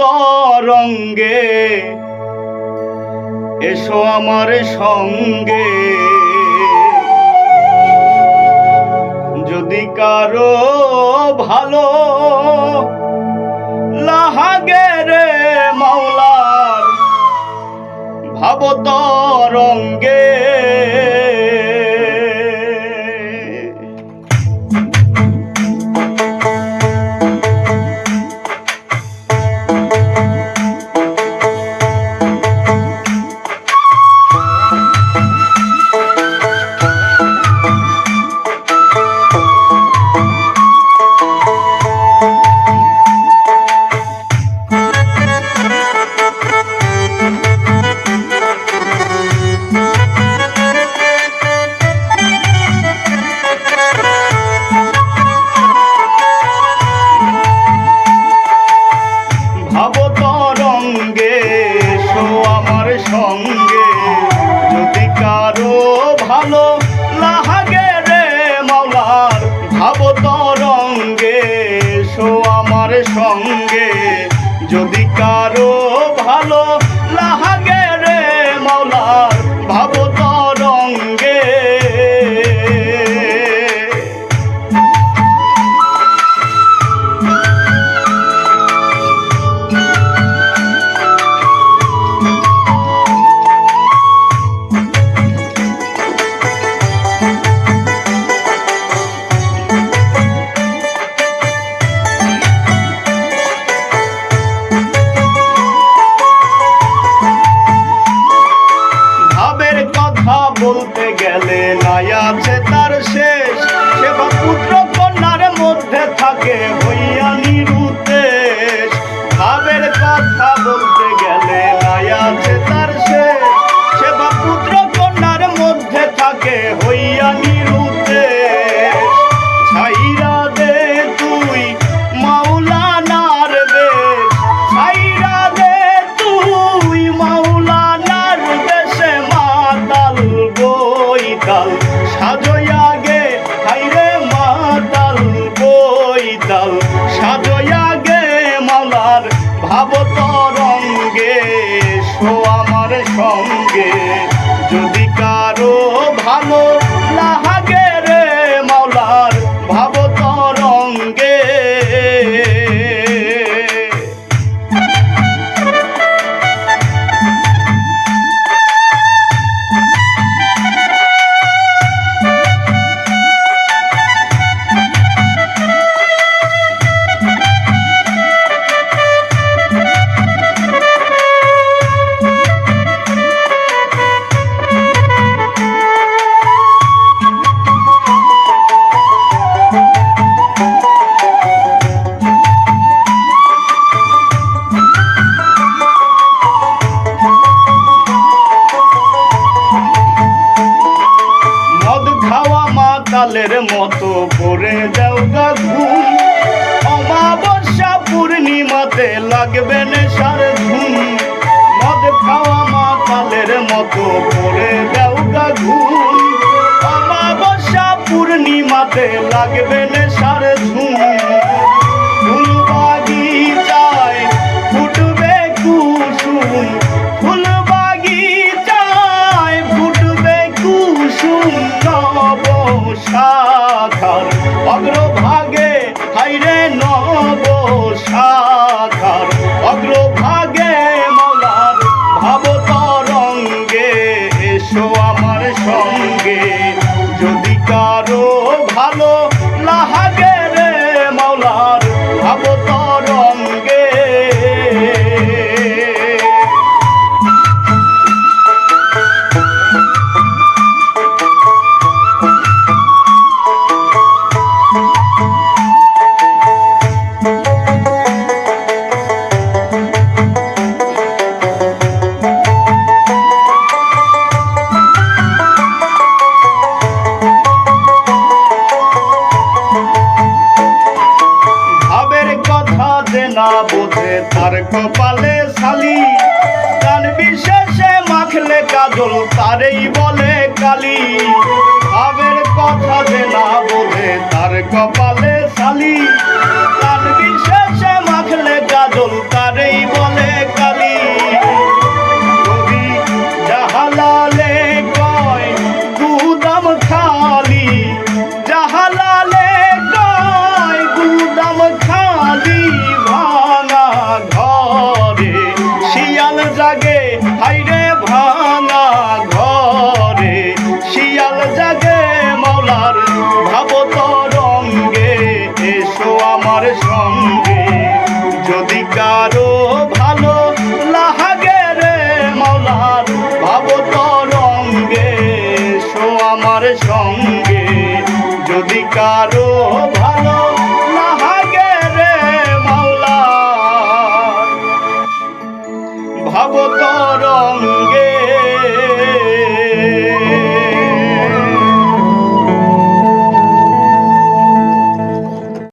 তরঙ্গে এসো আমার সঙ্গে। যদি কারও ভালো লাহাগে রে মাওলার ভাব তরঙ্গে সঙ্গে। যদি কারও ভালো লাহাগে রে মাওলার, ভাব তরঙ্গে সো আমার সঙ্গে। যদি কারও ভালো কথা বলতে গেলে নাই আছে তার শেষ। সেবা পুত্র কন্যার মধ্যে থাকে হইয়া লাহাগে মতো করে দাও গা ঘুম অমাবস্যা পূর্ণিমাতে লাগবে সার ঘুম মদ খাওয়া মাতালের মতো করে দেও গা ঘুম অমাবস্যা পূর্ণিমাতে লাগবে নেশার ধুম নব শাখার কপালে শালি কান বিশেষে মাখলে কাজল, তারেই বলে কালি। আবের কথা যে না বলে, তার কপালে শালি কান কারও